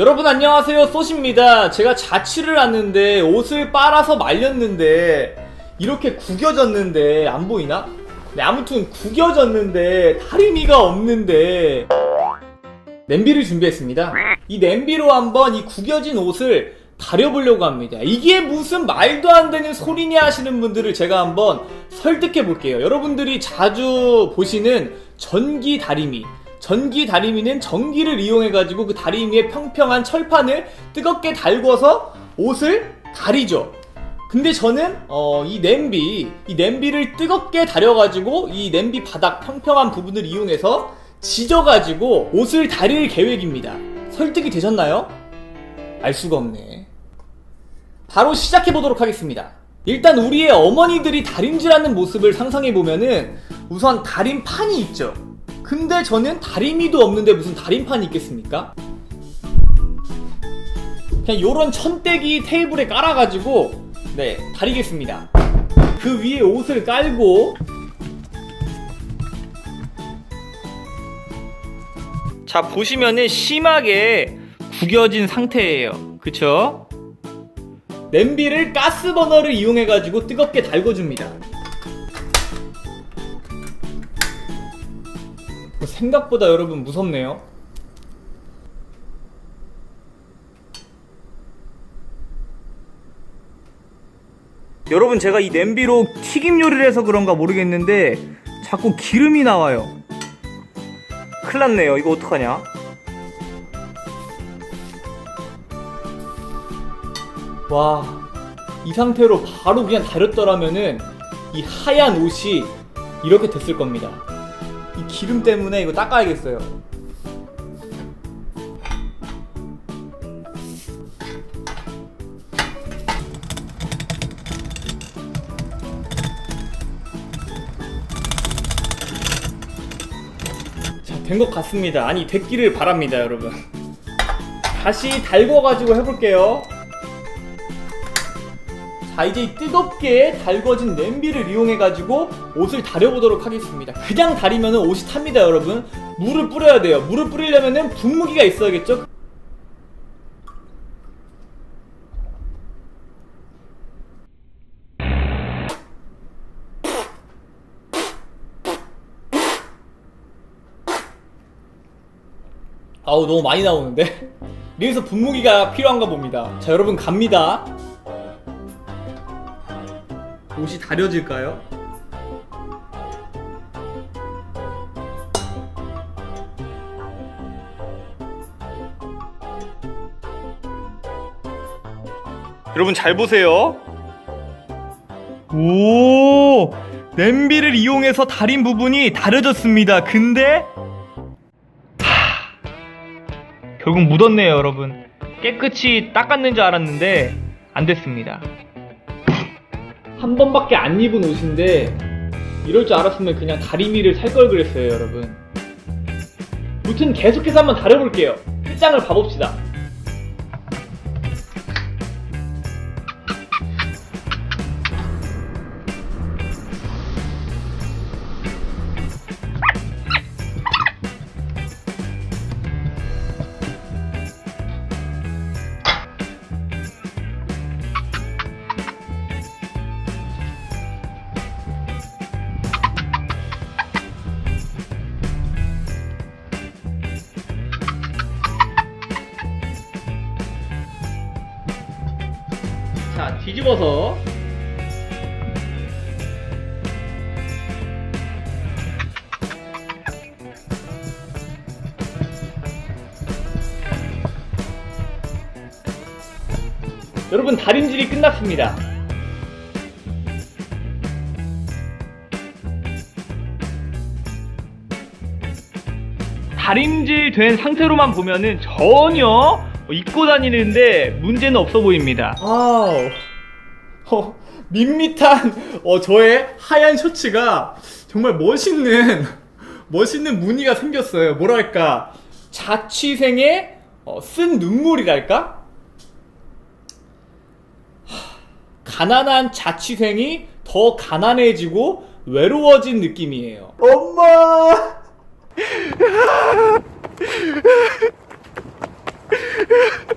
여러분 안녕하세요. 쏘십니다. 제가 자취를 왔는데 옷을 빨아서 말렸는데 이렇게 구겨졌는데 안 보이나? 네 아무튼 구겨졌는데 다리미가 없는데 냄비를 준비했습니다. 이 냄비로 한번 이 구겨진 옷을 다려보려고 합니다. 이게 무슨 말도 안 되는 소리냐 하시는 분들을 제가 한번 설득해 볼게요. 여러분들이 자주 보시는 전기 다리미 전기 다리미는 전기를 이용해 가지고 그 다리미에 평평한 철판을 뜨겁게 달궈서 옷을 다리죠. 근데 저는 어, 이 냄비, 이 냄비를 뜨겁게 다려 가지고 이 냄비 바닥 평평한 부분을 이용해서 지져 가지고 옷을 다릴 계획입니다. 설득이 되셨나요? 알 수가 없네. 바로 시작해 보도록 하겠습니다. 일단 우리의 어머니들이 다림질하는 모습을 상상해 보면은 우선 다림판이 있죠. 근데 저는 다리미도 없는데 무슨 다림판이 있겠습니까? 그냥 요런 천대기 테이블에 깔아가지고 네 다리겠습니다. 그 위에 옷을 깔고 자 보시면은 심하게 구겨진 상태예요. 그쵸? 냄비를 가스버너를 이용해가지고 뜨겁게 달궈줍니다. 생각보다 여러분 무섭네요. 여러분 제가 이 냄비로 튀김 요리를 해서 그런가 모르겠는데 자꾸 기름이 나와요. 큰일 났네요. 이거 어떡하냐? 와, 이 상태로 바로 그냥 다렸더라면은 이 하얀 옷이 이렇게 됐을 겁니다. 이 기름 때문에 이거 닦아야겠어요. 자, 된 것 같습니다. 아니, 됐기를 바랍니다, 여러분. 다시 달궈가지고 해볼게요. 자 이제 이 뜨겁게 달궈진 냄비를 이용해가지고 옷을 다려보도록 하겠습니다. 그냥 다리면 옷이 탑니다 여러분. 물을 뿌려야 돼요. 물을 뿌리려면 분무기가 있어야겠죠? 아우 너무 많이 나오는데? 여기서 분무기가 필요한가 봅니다. 자 여러분 갑니다 옷이 다려질까요? 여러분 잘 보세요. 오, 냄비를 이용해서 다린 부분이 다려졌습니다. 근데 하, 결국 묻었네요, 여러분. 깨끗이 닦았는 줄 알았는데 안 됐습니다. 한 번밖에 안 입은 옷인데 이럴 줄 알았으면 그냥 다리미를 살 걸 그랬어요 여러분. 무튼 계속해서 한번 다려볼게요. 끝장을 봐봅시다 뒤집어서. 여러분 다림질이 끝났습니다. 다림질 된 상태로만 보면은 전혀 입고 다니는데 문제는 없어 보입니다. 아우, 어, 밋밋한 어, 저의 하얀 셔츠가 정말 멋있는 멋있는 무늬가 생겼어요. 뭐랄까 자취생의 어, 쓴 눈물이랄까? 하, 가난한 자취생이 더 가난해지고 외로워진 느낌이에요. 엄마!